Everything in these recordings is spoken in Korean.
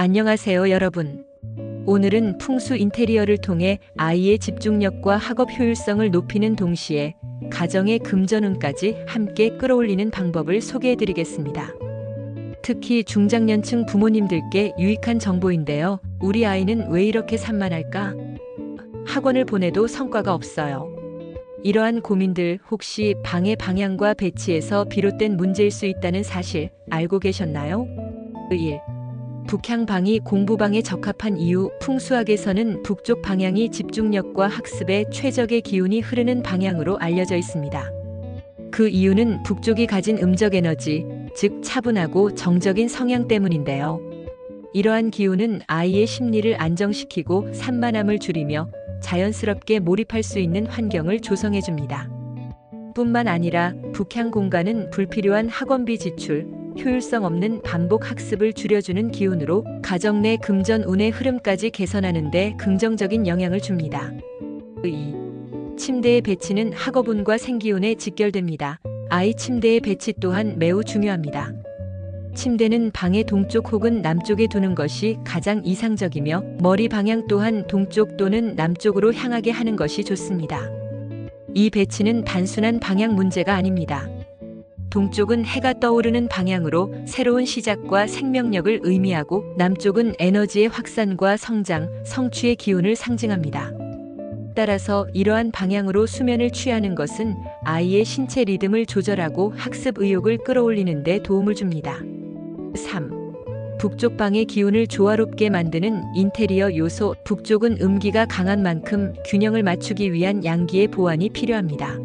안녕하세요, 여러분. 오늘은 풍수 인테리어를 통해 아이의 집중력과 학업 효율성을 높이는 동시에 가정의 금전운까지 함께 끌어올리는 방법을 소개해 드리겠습니다. 특히 중장년층 부모님들께 유익한 정보인데요. 우리 아이는 왜 이렇게 산만할까? 학원을 보내도 성과가 없어요. 이러한 고민들 혹시 방의 방향과 배치에서 비롯된 문제일 수 있다는 사실 알고 계셨나요? 1. 북향방이 공부방에 적합한 이유 풍수학에서는 북쪽 방향이 집중력과 학습에 최적의 기운이 흐르는 방향으로 알려져 있습니다. 그 이유는 북쪽이 가진 음적 에너지, 즉 차분하고 정적인 성향 때문인데요. 이러한 기운은 아이의 심리를 안정시키고 산만함을 줄이며 자연스럽게 몰입할 수 있는 환경을 조성해 줍니다. 뿐만 아니라 북향 공간은 불필요한 학원비 지출, 효율성 없는 반복 학습을 줄여주는 기운으로 가정 내 금전 운의 흐름까지 개선하는 데 긍정적인 영향을 줍니다. 2. 침대의 배치는 학업운과 생기운에 직결됩니다. 아이 침대의 배치 또한 매우 중요합니다. 침대는 방의 동쪽 혹은 남쪽에 두는 것이 가장 이상적이며 머리 방향 또한 동쪽 또는 남쪽으로 향하게 하는 것이 좋습니다. 이 배치는 단순한 방향 문제가 아닙니다. 동쪽은 해가 떠오르는 방향으로 새로운 시작과 생명력을 의미하고 남쪽은 에너지의 확산과 성장, 성취의 기운을 상징합니다. 따라서 이러한 방향으로 수면을 취하는 것은 아이의 신체 리듬을 조절하고 학습 의욕을 끌어올리는 데 도움을 줍니다. 3. 북쪽 방의 기운을 조화롭게 만드는 인테리어 요소 북쪽은 음기가 강한 만큼 균형을 맞추기 위한 양기의 보완이 필요합니다.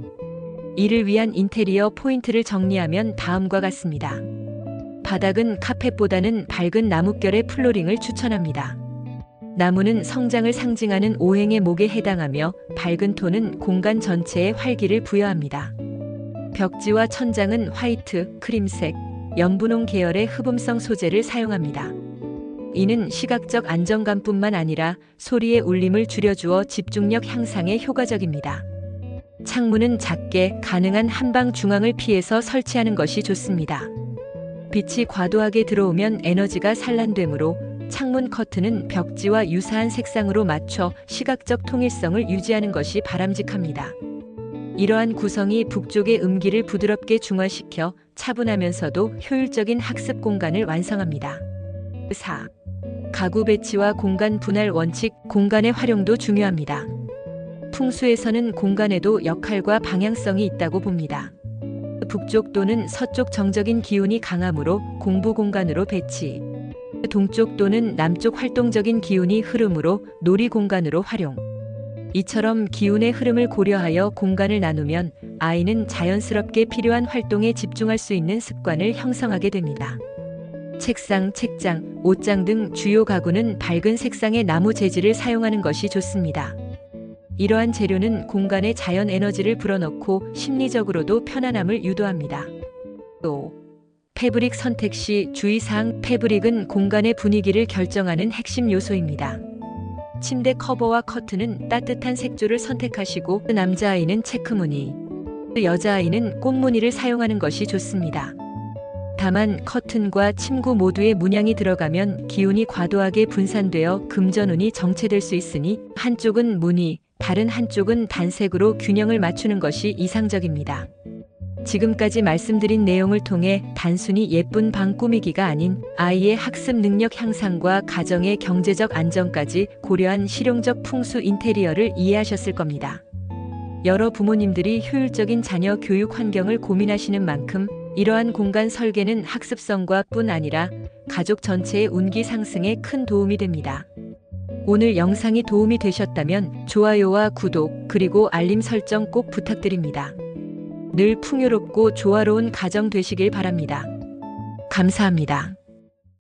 이를 위한 인테리어 포인트를 정리하면 다음과 같습니다. 바닥은 카펫보다는 밝은 나뭇결의 플로링을 추천합니다. 나무는 성장을 상징하는 오행의 목에 해당하며 밝은 톤은 공간 전체에 활기를 부여합니다. 벽지와 천장은 화이트, 크림색, 연분홍 계열의 흡음성 소재를 사용합니다. 이는 시각적 안정감뿐만 아니라 소리의 울림을 줄여주어 집중력 향상에 효과적입니다. 창문은 작게 가능한 한방 중앙을 피해서 설치하는 것이 좋습니다. 빛이 과도하게 들어오면 에너지가 산란되므로 창문 커튼은 벽지와 유사한 색상으로 맞춰 시각적 통일성을 유지하는 것이 바람직합니다. 이러한 구성이 북쪽의 음기를 부드럽게 중화시켜 차분하면서도 효율적인 학습 공간을 완성합니다. 4. 가구 배치와 공간 분할 원칙, 공간의 활용도 중요합니다. 풍수에서는 공간에도 역할과 방향성이 있다고 봅니다. 북쪽 또는 서쪽 정적인 기운이 강하므로 공부 공간으로 배치. 동쪽 또는 남쪽 활동적인 기운이 흐름으로 놀이 공간으로 활용. 이처럼 기운의 흐름을 고려하여 공간을 나누면 아이는 자연스럽게 필요한 활동에 집중할 수 있는 습관을 형성하게 됩니다. 책상, 책장, 옷장 등 주요 가구는 밝은 색상의 나무 재질을 사용하는 것이 좋습니다. 이러한 재료는 공간에 자연 에너지를 불어넣고 심리적으로도 편안함을 유도합니다. 또 패브릭 선택 시 주의사항 패브릭은 공간의 분위기를 결정하는 핵심 요소입니다. 침대 커버와 커튼은 따뜻한 색조를 선택하시고 남자아이는 체크무늬, 여자아이는 꽃무늬를 사용하는 것이 좋습니다. 다만 커튼과 침구 모두에 문양이 들어가면 기운이 과도하게 분산되어 금전운이 정체될 수 있으니 한쪽은 무늬, 다른 한쪽은 단색으로 균형을 맞추는 것이 이상적입니다. 지금까지 말씀드린 내용을 통해 단순히 예쁜 방 꾸미기가 아닌 아이의 학습 능력 향상과 가정의 경제적 안정까지 고려한 실용적 풍수 인테리어를 이해하셨을 겁니다. 여러 부모님들이 효율적인 자녀 교육 환경을 고민하시는 만큼 이러한 공간 설계는 학습성과 뿐 아니라 가족 전체의 운기 상승에 큰 도움이 됩니다. 오늘 영상이 도움이 되셨다면 좋아요와 구독 그리고 알림 설정 꼭 부탁드립니다. 늘 풍요롭고 조화로운 가정 되시길 바랍니다. 감사합니다.